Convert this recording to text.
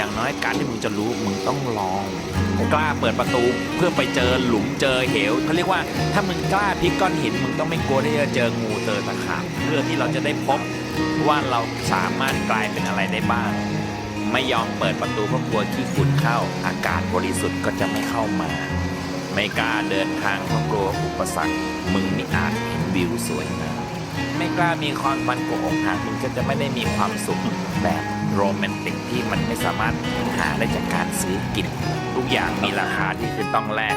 อย่างน้อยการที่มึงจะรู้มึงต้องลอง กล้าเปิดประตูเพื่อไปเจอหลุมเจอเหวเขาเรียกว่าถ้ามึงกล้าพลิกก้อนหินมึงต้องไม่กลัวที่จะเจองูเจอตะขาบเพื่อที่เราจะได้พบว่าเราสามารถกลายเป็นอะไรได้บ้าง ไม่ยอมเปิดประตูเพราะกลัวขี้ฝุ่นเข้า อากาศบริสุทธิ์ก็จะไม่เข้ามา ไม่กล้าเดินทางเพราะกลัวอุปสรรค มึงไมีอาจเห็นวิวสวยงาม กล้ามีความมันกอกหักมันก็จะไม่ได้มีความสุขแบบโรแมนติกที่มันไม่สามารถหาได้จากการซื้อกิน ทุกอย่างมีราคาที่คือต้องแลก